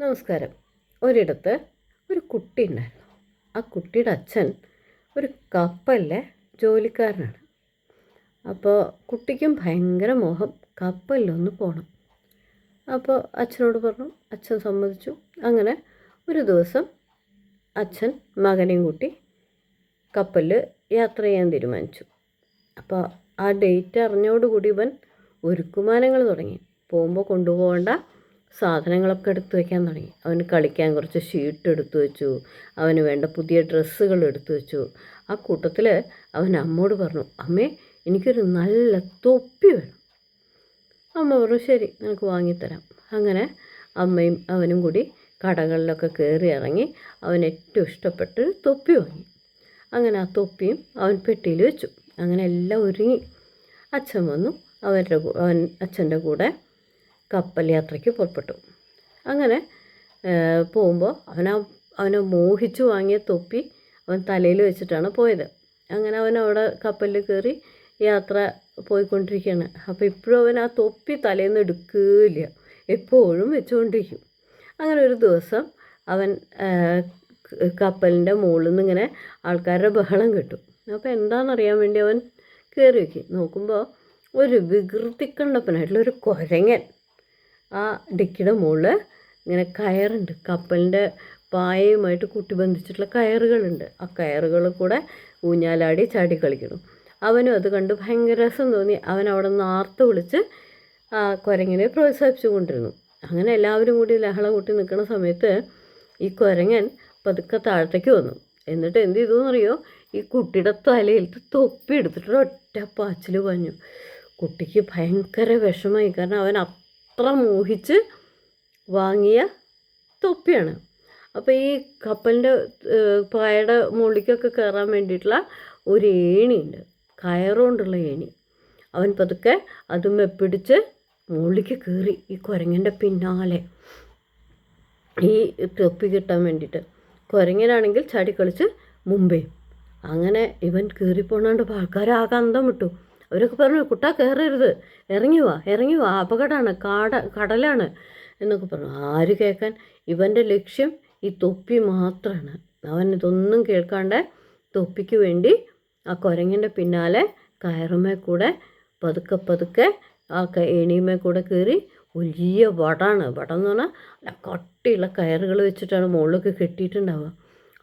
നമസ്കാരം. ഒരിടത്ത് ഒരു കുട്ടി ഉണ്ടായിരുന്നു. ആ കുട്ടിയുടെ അച്ഛൻ ഒരു കപ്പലിലെ ജോലിക്കാരനാണ്. അപ്പോൾ കുട്ടിക്കും ഭയങ്കര മോഹം കപ്പലിലൊന്ന് പോകണം അപ്പോൾ അച്ഛനോട് പറഞ്ഞു അച്ഛൻ സമ്മതിച്ചു. അങ്ങനെ ഒരു ദിവസം അച്ഛൻ മകനെയും കൂട്ടി കപ്പലിൽ യാത്ര ചെയ്യാൻ തീരുമാനിച്ചു. അപ്പോൾ ആ ഡേറ്റ് അറിഞ്ഞോടുകൂടി ഇവൻ ഒരുക്കുമാനങ്ങൾ തുടങ്ങി. പോകുമ്പോൾ കൊണ്ടുപോകേണ്ട സാധനങ്ങളൊക്കെ എടുത്തു വയ്ക്കാൻ തുടങ്ങി. അവന് കളിക്കാൻ കുറച്ച് ഷീട്ട് എടുത്തു വെച്ചു. അവന് വേണ്ട പുതിയ ഡ്രസ്സുകൾ എടുത്തു വെച്ചു. ആ കൂട്ടത്തിൽ അവൻ അമ്മോട് പറഞ്ഞു അമ്മേ എനിക്കൊരു നല്ല തൊപ്പി വേണം. അമ്മ പറഞ്ഞു ശരി നിനക്ക് വാങ്ങിത്തരാം. അങ്ങനെ അമ്മയും അവനും കൂടി കടകളിലൊക്കെ കയറി ഇറങ്ങി അവൻ ഏറ്റവും ഇഷ്ടപ്പെട്ട് തൊപ്പി വാങ്ങി. അങ്ങനെ ആ തൊപ്പിയും അവൻ പെട്ടിയിൽ വെച്ചു. അങ്ങനെ എല്ലാം ഒരുങ്ങി. അച്ഛൻ വന്നു. അവരുടെ അവൻ അച്ഛന്റെ കൂടെ കപ്പൽ യാത്രയ്ക്ക് പുറപ്പെട്ടു. അങ്ങനെ പോകുമ്പോൾ അവനാ അവനെ മോഹിച്ചു വാങ്ങിയ തൊപ്പി അവൻ തലയിൽ വെച്ചിട്ടാണ് പോയത്. അങ്ങനെ അവൻ അവിടെ കപ്പലിൽ കയറി യാത്ര പോയിക്കൊണ്ടിരിക്കുകയാണ്. അപ്പോൾ ഇപ്പോഴും അവൻ ആ തൊപ്പി തലയിൽ നിന്ന് എടുക്കില്ല എപ്പോഴും വെച്ചുകൊണ്ടിരിക്കും. അങ്ങനെ ഒരു ദിവസം അവൻ കപ്പലിന്റെ മുകളിൽ നിന്ന് ഇങ്ങനെ ആൾക്കാരുടെ ബഹളം കിട്ടും. അപ്പോൾ എന്താണെന്നറിയാൻ വേണ്ടി അവൻ കയറി വയ്ക്കും നോക്കുമ്പോൾ ഒരു വികൃതിക്കണ്ടപ്പനായിട്ടുള്ള ഒരു കുരങ്ങൻ. ആ ഡിക്കിയുടെ മുകളിൽ ഇങ്ങനെ കയറുണ്ട്. കപ്പലിന്റെ പായയുമായിട്ട് കുട്ടി ബന്ധിച്ചിട്ടുള്ള കയറുകളുണ്ട്. ആ കയറുകൾ കൂടെ ഊഞ്ഞാലാടി ചാടി കളിക്കണം അവനും അത് കണ്ട് ഭയങ്കര രസം തോന്നി. അവൻ അവിടെ നിന്ന് ആർത്ത് വിളിച്ച് ആ കുരങ്ങിനെ പ്രോത്സാഹിപ്പിച്ചു കൊണ്ടിരുന്നു. അങ്ങനെ എല്ലാവരും കൂടി ലഹള കൂട്ടി നിൽക്കുന്ന സമയത്ത് ഈ കുരങ്ങൻ പതുക്കെ താഴത്തേക്ക് വന്നു. എന്നിട്ട് എന്ത് ചെയ്തു എന്നറിയോ? ഈ കുട്ടിയുടെ തലയിലത്തെ തൊപ്പി എടുത്തിട്ട് ഒറ്റ പാച്ചിൽ പഞ്ഞു. കുട്ടിക്ക് ഭയങ്കര വിഷമായി കാരണം അവൻ അത്ര മോഹിച്ച് വാങ്ങിയ തൊപ്പിയാണ്. അപ്പോൾ ഈ കപ്പലിന്റെ പായയുടെ മുകളിലേക്കൊക്കെ കയറാൻ വേണ്ടിയിട്ടുള്ള ഒരു ഏണിയുണ്ട്. കയറുകൊണ്ടുള്ള ഏണി. അവൻ പതുക്കെ അതുമ്മെ പിടിച്ച് മുകളിലേക്ക് കയറി ഈ കുരങ്ങന്റെ പിന്നാലെ. ഈ തൊപ്പി കിട്ടാൻ വേണ്ടിയിട്ട്. കുരങ്ങനാണെങ്കിൽ ചാടിക്കളിച്ച് മുമ്പേ. അങ്ങനെ ഇവൻ കയറിപ്പോണാണ്ട് ആൾക്കാരാകെ അന്തം വിട്ടു. അവരൊക്കെ പറഞ്ഞു കുട്ടാ കയറരുത് ഇറങ്ങി വാ ഇറങ്ങി വാ. അപകടമാണ്. കാട കടലാണ്. എന്നൊക്കെ പറഞ്ഞു. ആര് കേൾക്കാൻ ഇവന്റെ ലക്ഷ്യം ഈ തൊപ്പി മാത്രമാണ് അവൻ ഇതൊന്നും കേൾക്കാണ്ട് തൊപ്പിക്ക് വേണ്ടി ആ കുരങ്ങിന്റെ പിന്നാലെ കയറുമേ കൂടെ പതുക്കെ പതുക്കെ ആ ഏണിയുമേ കൂടെ കയറി വലിയ വടാണ്. വടം എന്ന് പറഞ്ഞാൽ കട്ടിയുള്ള കയറുകൾ വെച്ചിട്ടാണ് മുകളിലൊക്കെ കെട്ടിയിട്ടുണ്ടാവുക.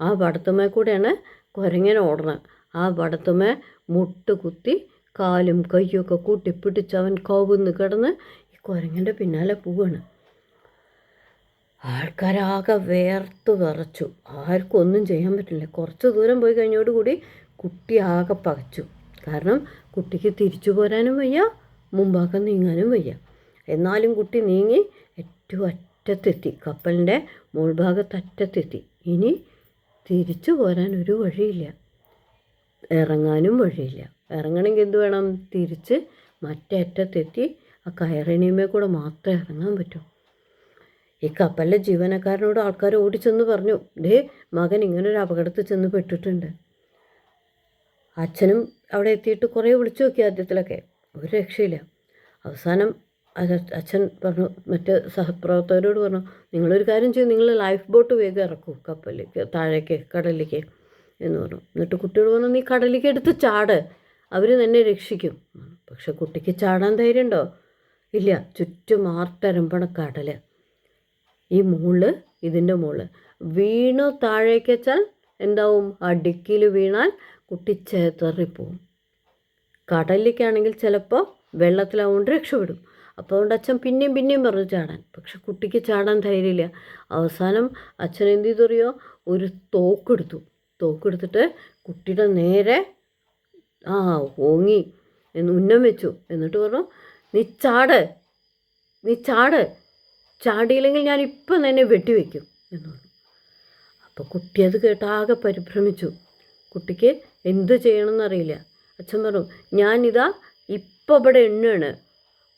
ആ വടത്തുമേ കൂടെയാണ് കുരങ്ങനെ ഓടണം ആ വടത്തുമേ മുട്ട് കുത്തി കാലും കയ്യൊക്കെ കൂട്ടിപ്പിടിച്ച് അവൻ കവുന്ന് കിടന്ന് ഈ കുരങ്ങന്റെ പിന്നാലെ പോവാണ്. ആൾക്കാരാകെ വേർത്ത് വിറച്ചു. ആർക്കും ഒന്നും ചെയ്യാൻ പറ്റില്ല. കുറച്ച് ദൂരം പോയി കഴിഞ്ഞോടുകൂടി കുട്ടി ആകെ പകച്ചു. കാരണം കുട്ടിക്ക് തിരിച്ചു പോരാനും വയ്യ മുമ്പാക്കം നീങ്ങാനും വയ്യ. എന്നാലും കുട്ടി നീങ്ങി ഏറ്റവും അറ്റത്തെത്തി. കപ്പലിന്റെ മുൾഭാഗത്ത് അറ്റത്തെത്തി. ഇനി തിരിച്ചു പോരാൻ ഒരു വഴിയില്ല. ഇറങ്ങാനും വഴിയില്ല. ഇറങ്ങണമെങ്കിൽ എന്ത് വേണം? തിരിച്ച് മറ്റേ അറ്റത്തെത്തി ആ കയറിനിമേ കൂടെ മാത്രമേ ഇറങ്ങാൻ പറ്റൂ. ഈ കപ്പലിലെ ജീവനക്കാരനോട് ആൾക്കാർ ഓടിച്ചെന്ന് പറഞ്ഞു. ദേ മകൻ ഇങ്ങനൊരു അപകടത്തിൽ ചെന്ന് പെട്ടിട്ടുണ്ട്. അച്ഛനും അവിടെ എത്തിയിട്ട് കുറേ വിളിച്ചു നോക്കി ആദ്യത്തിലൊക്കെ. ഒരു രക്ഷയില്ല. അവസാനം അച്ഛൻ പറഞ്ഞു മറ്റ് സഹപ്രവർത്തകരോട് പറഞ്ഞു നിങ്ങളൊരു കാര്യം ചെയ്യും നിങ്ങൾ ലൈഫ് ബോട്ട് വേഗം ഇറക്കൂ കപ്പലിലേക്ക് താഴേക്ക് കടലിലേക്ക് എന്ന് പറഞ്ഞു. എന്നിട്ട് കുട്ടിയോട് പറഞ്ഞു നീ കടലിലേക്ക് എടുത്ത് ചാട്. അവർ തന്നെ രക്ഷിക്കും. പക്ഷെ കുട്ടിക്ക് ചാടാൻ ധൈര്യമുണ്ടോ ഇല്ല. ചുറ്റും ആർത്തരമ്പണ കടൽ ഈ മുൾ ഇതിന്റെ മുൾ. വീണു താഴേക്ക് വെച്ചാൽ എന്താവും? ആ ഡിക്കിയിൽ വീണാൽ കുട്ടി ചേതറിപ്പോവും കടലിലേക്കാണെങ്കിൽ ചിലപ്പോൾ വെള്ളത്തിലാവുകൊണ്ട് രക്ഷപ്പെടും. അപ്പോൾ അതുകൊണ്ട് അച്ഛൻ പിന്നെയും പിന്നെയും പറഞ്ഞു ചാടാൻ. പക്ഷെ കുട്ടിക്ക് ചാടാൻ ധൈര്യമില്ല. അവസാനം അച്ഛൻ എന്ത് ചെയ്തറിയോ ഒരു തോക്കെടുത്തു. തോക്കെടുത്തിട്ട് കുട്ടിയുടെ നേരെ ആ ഓങ്ങി. എന്ന് ഉന്നം വെച്ചു. എന്നിട്ട് പറഞ്ഞു നീ ചാട്. നീ ചാട്. ചാടിയില്ലെങ്കിൽ ഞാൻ ഇപ്പം തന്നെ വെട്ടിവെക്കും. എന്ന് പറഞ്ഞു. അപ്പോൾ കുട്ടി അത് കേട്ട് ആകെ പരിഭ്രമിച്ചു. കുട്ടിക്ക് എന്ത് ചെയ്യണമെന്നറിയില്ല അച്ഛൻ പറഞ്ഞു ഞാനിതാ ഇപ്പം ഇവിടെ എണ്ണാണ്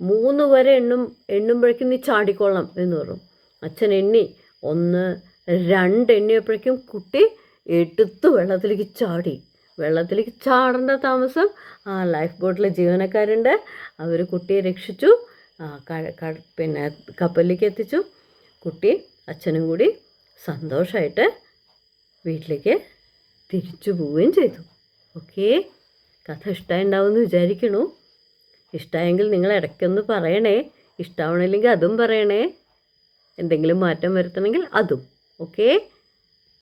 മൂന്ന് വരെ എണ്ണും എണ്ണുമ്പോഴേക്കും നീ ചാടിക്കൊള്ളാം എന്ന് പറഞ്ഞു. അച്ഛൻ എണ്ണി. ഒന്ന് രണ്ട് എണ്ണിയപ്പോഴേക്കും കുട്ടി എടുത്ത് വെള്ളത്തിലേക്ക് ചാടി. വെള്ളത്തിലേക്ക് ചാടേണ്ട താമസം. ആ ലൈഫ് ബോട്ടിലെ ജീവനക്കാരുണ്ട്. അവർ കുട്ടിയെ രക്ഷിച്ചു. പിന്നെ കപ്പലിലേക്ക് എത്തിച്ചു. കുട്ടി അച്ഛനും കൂടി സന്തോഷമായിട്ട് വീട്ടിലേക്ക് തിരിച്ചു പോവുകയും ചെയ്തു. ഓക്കെ? കഥ ഇഷ്ടമുണ്ടാവുമെന്ന് വിചാരിക്കണു. ഇഷ്ടമായെങ്കിൽ നിങ്ങൾ ഇടയ്ക്കൊന്ന് പറയണേ. ഇഷ്ടമാവണില്ലെങ്കിൽ അതും പറയണേ. എന്തെങ്കിലും മാറ്റം വരുത്തണമെങ്കിൽ അതും. ഓക്കേ?